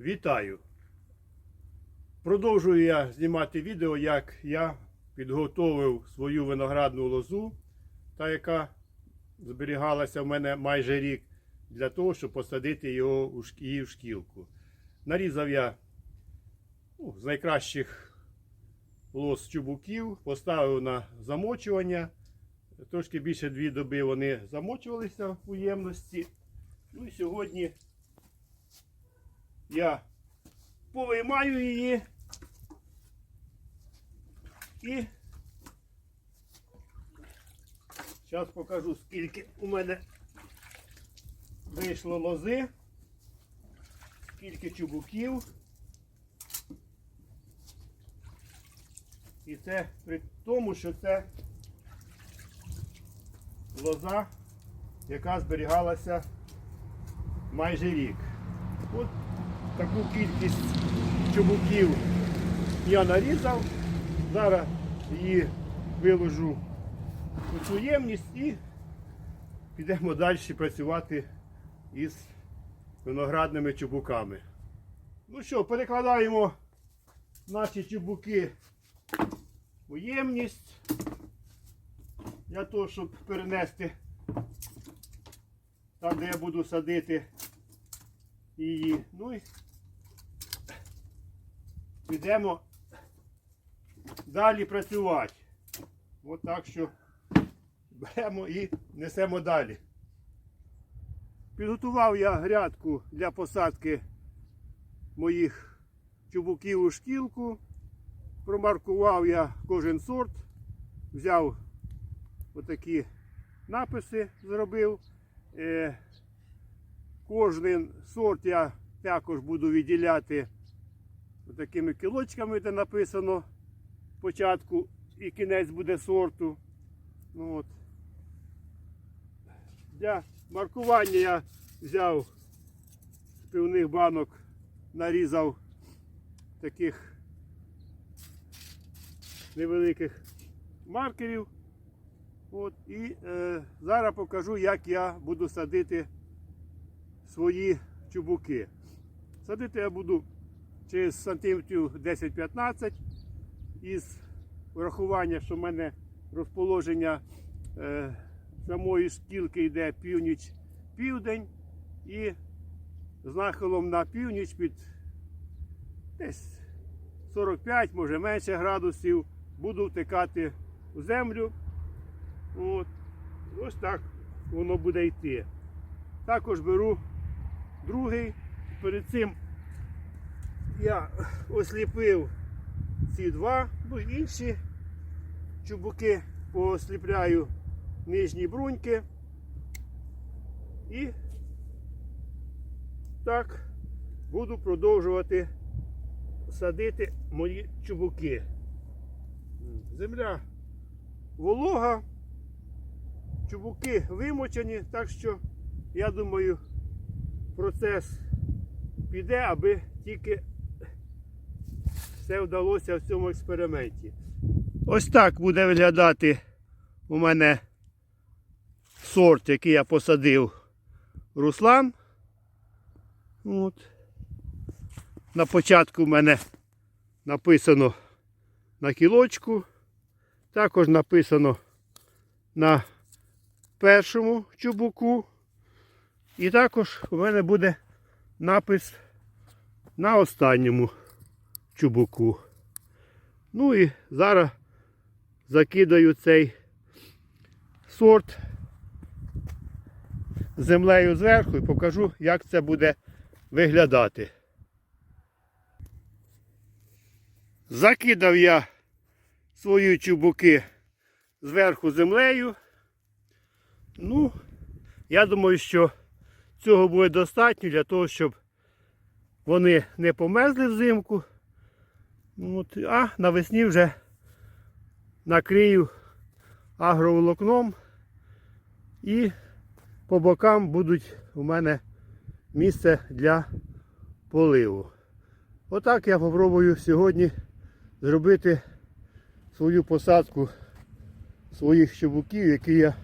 Вітаю! Продовжую я знімати відео, як я підготовив свою виноградну лозу, та яка зберігалася в мене майже рік, для того, щоб посадити його її в шкілку. Нарізав я ну, з найкращих лоз чубуків, поставив на замочування. Трошки більше дві доби вони замочувалися у ємності. Ну і сьогодні я повиймаю її і зараз покажу, скільки у мене вийшло лози, скільки чубуків. І це при тому, що це лоза, яка зберігалася майже рік. От таку кількість чубуків я нарізав. Зараз її виложу у цю ємність і підемо далі працювати із виноградними чубуками. Ну що, перекладаємо наші чубуки у ємність для того, щоб перенести там, де я буду садити її. Ну і підемо далі працювати. От так що беремо і несемо далі. Підготував я грядку для посадки моїх чубуків у шкілку. Промаркував я кожен сорт, взяв отакі написи, зробив. Е, Кожен сорт я також буду відділяти такими кілочками, де написано початку і кінець буде сорту. Ну, от. Для маркування я взяв з пивних банок, нарізав таких невеликих маркерів. От, і е, зараз покажу, як я буду садити свої чубуки. Садити я буду через сантиметрів 10-15 із врахування, що в мене розположення е, самої шкілки йде північ-південь і з нахилом на північ під десь 45, може менше градусів, буду втикати у землю. От. Ось так воно буде йти. Також беру другий. Перед цим я осліпив ці два, ну інші чубуки поосліпляю нижні бруньки. І так буду продовжувати садити мої чубуки. Земля волога, чубуки вимочені, так що я думаю, процес піде, аби тільки все вдалося в цьому експерименті. Ось так буде виглядати у мене сорт, який я посадив Руслан. От. На початку в мене написано на кілочку. Також написано на першому чубуку. І також у мене буде напис на останньому чубуку. Ну і зараз закидаю цей сорт землею зверху і покажу, як це буде виглядати. Закидав я свої чубуки зверху землею. Ну, я думаю, що цього буде достатньо для того, щоб вони не померзли взимку. От, а навесні вже накрию агроволокном і по бокам будуть у мене місце для поливу. Отак я спробую сьогодні зробити свою посадку своїх щебуків, які я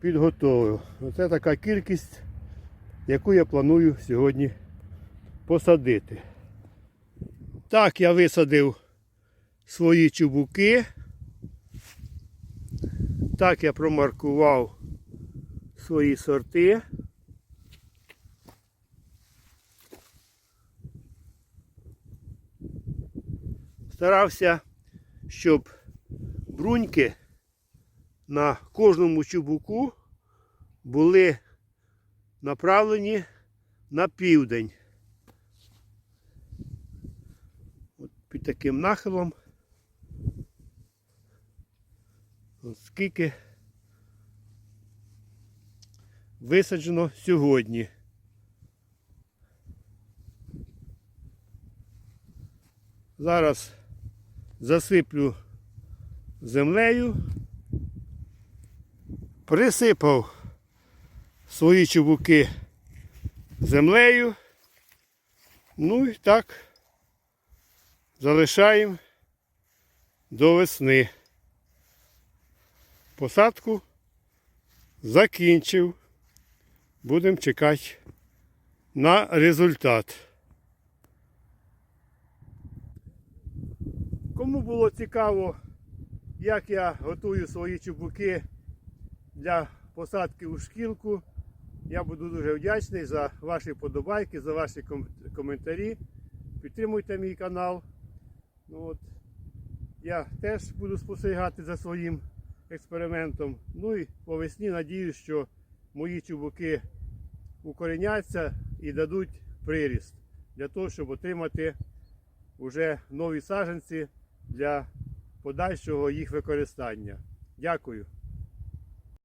підготовив. Оце така кількість, яку я планую сьогодні посадити. Так я висадив свої чубуки. Так я промаркував свої сорти. Старався, щоб бруньки на кожному чубуку були направлені на південь. Таким нахилом. Скільки висаджено сьогодні. Зараз засиплю землею, присипав свої чубуки землею. Ну і так залишаємо до весни. Посадку закінчив. Будемо чекати на результат. Кому було цікаво, як я готую свої чубуки для посадки у шкілку, я буду дуже вдячний за ваші подобайки, за ваші коментарі. Підтримуйте мій канал. Ну, от, я теж буду спостерігати за своїм експериментом. Ну і по весні надіюсь, що мої чубуки укореняться і дадуть приріст для того, щоб отримати вже нові саджанці для подальшого їх використання. Дякую.